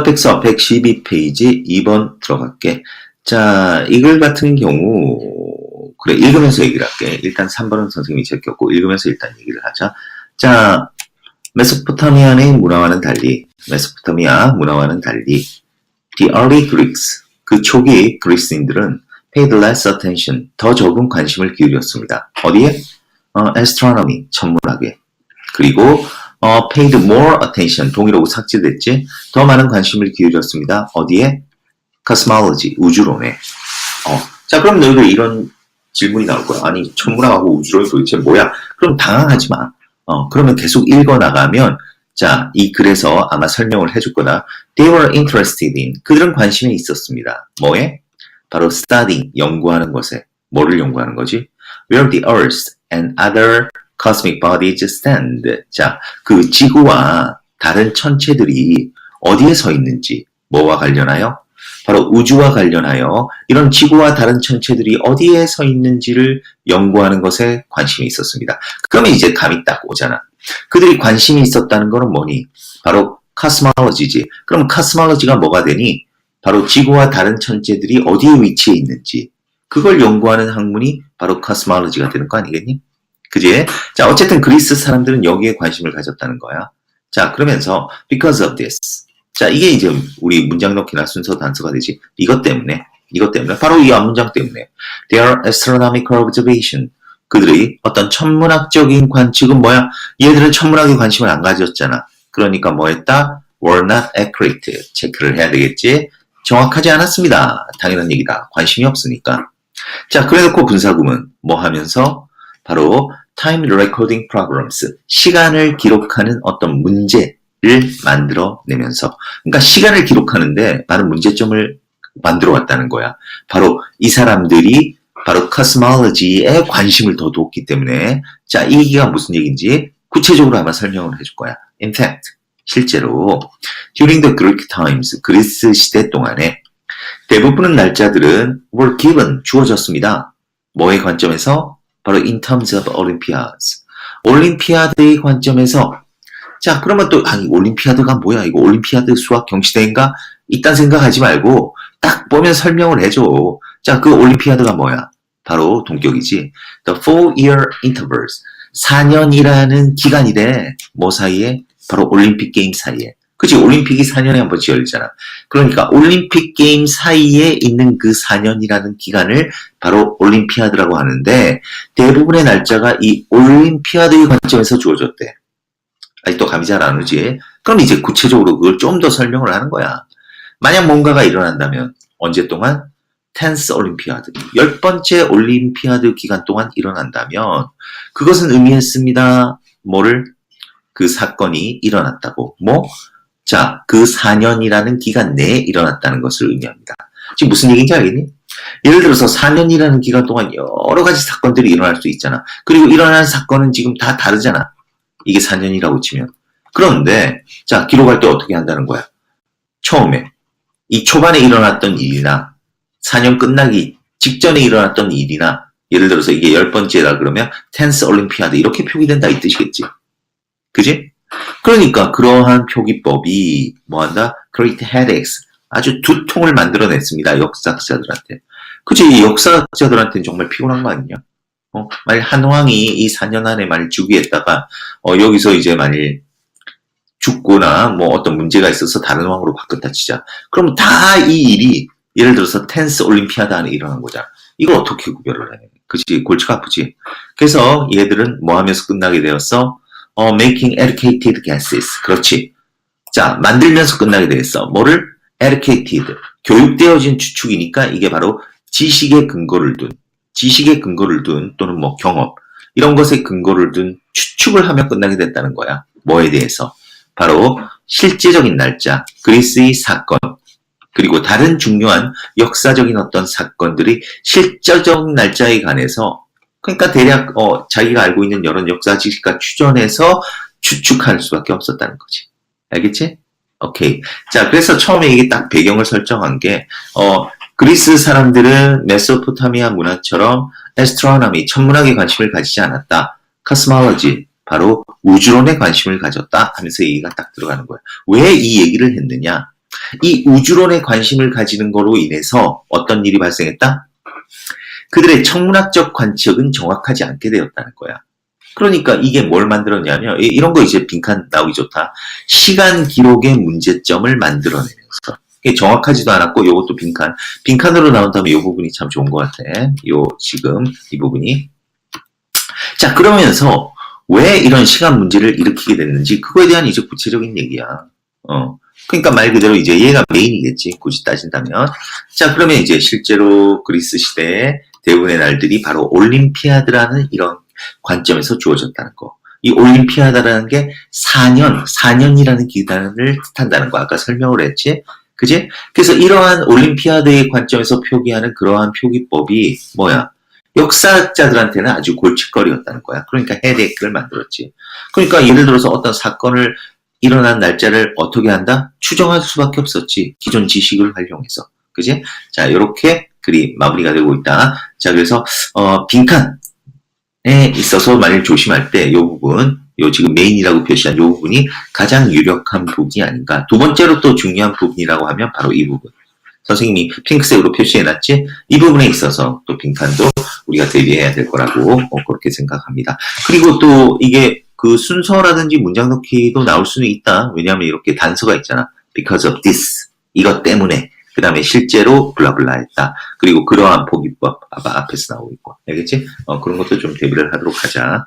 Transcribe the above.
클럽텍스 어펙 12페이지 2번 들어갈게. 자, 이글 같은 경우, 그래, 읽으면서 얘기를 할게. 일단 3번은 선생님이 제꼈고, 읽으면서 일단 얘기를 하자. 자, 메소포타미아의 문화와는 달리, 메소포타미아 문화와는 달리, the early Greeks, 그 초기 그리스인들은 paid less attention, 더 적은 관심을 기울였습니다. 어디에? 어, astronomy, 천문학에. 그리고 어, paid more attention, 동일하고 삭제됐지? 더 많은 관심을 기울였습니다. 어디에? cosmology, 우주론에. 어, 자, 그럼 너희들 이런 질문이 나올 거야. 아니, 천문학하고 우주론 도대체 뭐야? 그럼 당황하지 마. 어, 그러면 계속 읽어 나가면, 자, 이 글에서 아마 설명을 해줄 거다. They were interested in. 그들은 관심이 있었습니다. 뭐에? 바로 studying, 연구하는 것에. 뭐를 연구하는 거지? Where the Earth and other cosmic bodies stand. 자, 그 지구와 다른 천체들이 어디에 서 있는지, 뭐와 관련하여? 바로 우주와 관련하여 이런 지구와 다른 천체들이 어디에 서 있는지를 연구하는 것에 관심이 있었습니다. 그러면 이제 감이 딱 오잖아. 그들이 관심이 있었다는 것은 뭐니? 바로 cosmology지. 그럼 cosmology가 뭐가 되니? 바로 지구와 다른 천체들이 어디에 위치해 있는지 그걸 연구하는 학문이 바로 cosmology가 되는 거 아니겠니? 그지? 자, 어쨌든 그리스 사람들은 여기에 관심을 가졌다는 거야. 자, 그러면서 because of this. 자, 이게 이제 우리 문장 넣기나 순서 단서가 되지. 이것 때문에, 이것 때문에, 바로 이 앞문장 때문에. Their astronomical observation. 그들의 어떤 천문학적인 관측은 뭐야? 얘들은 천문학에 관심을 안 가졌잖아. 그러니까 뭐 했다? were not accurate. 체크를 해야 되겠지? 정확하지 않았습니다. 당연한 얘기다. 관심이 없으니까. 자, 그래놓고 분사구문 뭐 하면서 바로 time recording programs 시간을 기록하는 어떤 문제를 만들어 내면서 그러니까 시간을 기록하는데 많은 문제점을 만들어 왔다는 거야. 바로 이 사람들이 바로 cosmology에 관심을 더 뒀기 때문에 자, 이 얘기가 무슨 얘기인지 구체적으로 아마 설명을 해줄 거야. In fact, 실제로 during the Greek times 그리스 시대 동안에 대부분의 날짜들은 were given 주어졌습니다. 뭐의 관점에서 바로 in terms of Olympiads. 올림피아드의 관점에서 자 그러면 또 아니 올림피아드가 뭐야 이거 올림피아드 수학 경시대인가 이딴 생각하지 말고 딱 보면 설명을 해줘. 자 그 올림피아드가 뭐야? 바로 동격이지. The four year intervals. 4년이라는 기간이래. 뭐 사이에? 바로 올림픽 게임 사이에. 그치 올림픽이 4년에 한 번씩 열리잖아. 그러니까 올림픽 게임 사이에 있는 그 4년이라는 기간을 바로 올림피아드라고 하는데 대부분의 날짜가 이 올림피아드의 관점에서 주어졌대. 또 감이 잘 안 오지. 그럼 이제 구체적으로 그걸 좀 더 설명을 하는 거야. 만약 뭔가가 일어난다면 언제 동안? 텐스 올림피아드. 열 번째 올림피아드 기간 동안 일어난다면 그것은 의미했습니다. 뭐를? 그 사건이 일어났다고. 뭐? 자, 그 4년이라는 기간 내에 일어났다는 것을 의미합니다. 지금 무슨 얘기인지 알겠니? 예를 들어서 4년이라는 기간 동안 여러 가지 사건들이 일어날 수 있잖아. 그리고 일어난 사건은 지금 다 다르잖아. 이게 4년이라고 치면. 그런데, 자, 기록할 때 어떻게 한다는 거야? 처음에, 이 초반에 일어났던 일이나, 4년 끝나기 직전에 일어났던 일이나, 예를 들어서 이게 열 번째다 그러면, 텐스 올림피아드, 이렇게 표기된다 이 뜻이겠지. 그지? 그러니까 그러한 표기법이 뭐한다? Great headaches. 아주 두통을 만들어냈습니다. 역사학자들한테. 그치? 역사학자들한테는 정말 피곤한 거 아니냐? 어, 만일 한왕이 이 4년 안에 만일 주기했다가 어, 여기서 이제 만일 죽거나 뭐 어떤 문제가 있어서 다른 왕으로 바꿨다 치자. 그럼 다 이 일이 예를 들어서 텐스 올림피아드 안에 일어난 거잖아. 이걸 어떻게 구별을 해? 그치? 골치가 아프지? 그래서 얘들은 뭐 하면서 끝나게 되었어? 어, making educated guesses. 그렇지. 자, 만들면서 끝나게 되겠어. 뭐를? educated. 교육되어진 추측이니까 이게 바로 지식의 근거를 둔, 지식의 근거를 둔 또는 뭐 경험, 이런 것에 근거를 둔 추측을 하며 끝나게 됐다는 거야. 뭐에 대해서? 바로 실제적인 날짜, 그리스의 사건, 그리고 다른 중요한 역사적인 어떤 사건들이 실제적 날짜에 관해서 그러니까 대략 어, 자기가 알고 있는 여러 역사 지식과 추전해서 추측할 수밖에 없었다는 거지. 알겠지? 오케이. 자, 그래서 처음에 이게 딱 배경을 설정한 게 어, 그리스 사람들은 메소포타미아 문화처럼 에스트로노미, 천문학에 관심을 가지지 않았다. 카스마로지, 바로 우주론에 관심을 가졌다 하면서 얘기가 딱 들어가는 거야. 왜 이 얘기를 했느냐? 이 우주론에 관심을 가지는 거로 인해서 어떤 일이 발생했다? 그들의 천문학적 관측은 정확하지 않게 되었다는 거야. 그러니까 이게 뭘 만들었냐면 이- 이런 거 이제 빈칸 나오기 좋다. 시간 기록의 문제점을 만들어내면서 이게 정확하지도 않았고 요것도 빈칸 빈칸으로 나온다면 이 부분이 참 좋은 것 같아. 요 지금 이 부분이 자 그러면서 왜 이런 시간 문제를 일으키게 됐는지 그거에 대한 이제 구체적인 얘기야. 어 그러니까 말 그대로 이제 얘가 메인이겠지 굳이 따진다면 자 그러면 이제 실제로 그리스 시대의 대부분의 날들이 바로 올림피아드라는 이런 관점에서 주어졌다는 거. 이 올림피아다라는 게 4년, 4년이라는 기간을 뜻한다는 거. 아까 설명을 했지? 그지? 그래서 이러한 올림피아드의 관점에서 표기하는 그러한 표기법이 뭐야? 역사학자들한테는 아주 골칫거리였다는 거야. 그러니까 헤데크를 만들었지. 그러니까 예를 들어서 어떤 사건을 일어난 날짜를 어떻게 한다? 추정할 수밖에 없었지. 기존 지식을 활용해서. 그지? 자, 이렇게 글이 마무리가 되고 있다. 자, 그래서, 어, 빈칸. 에 있어서 만일 조심할 때 이 부분, 요 지금 메인이라고 표시한 이 부분이 가장 유력한 부분이 아닌가. 두 번째로 또 중요한 부분이라고 하면 바로 이 부분. 선생님이 핑크색으로 표시해놨지? 이 부분에 있어서 또 빈칸도 우리가 대비해야 될 거라고 어, 그렇게 생각합니다. 그리고 또 이게 그 순서라든지 문장 넣기도 나올 수는 있다. 왜냐하면 이렇게 단서가 있잖아. because of this. 이것 때문에. 그 다음에 실제로 블라블라 했다. 그리고 그러한 포기법 앞에서 나오고 있고. 알겠지? 어, 그런 것도 좀 대비를 하도록 하자.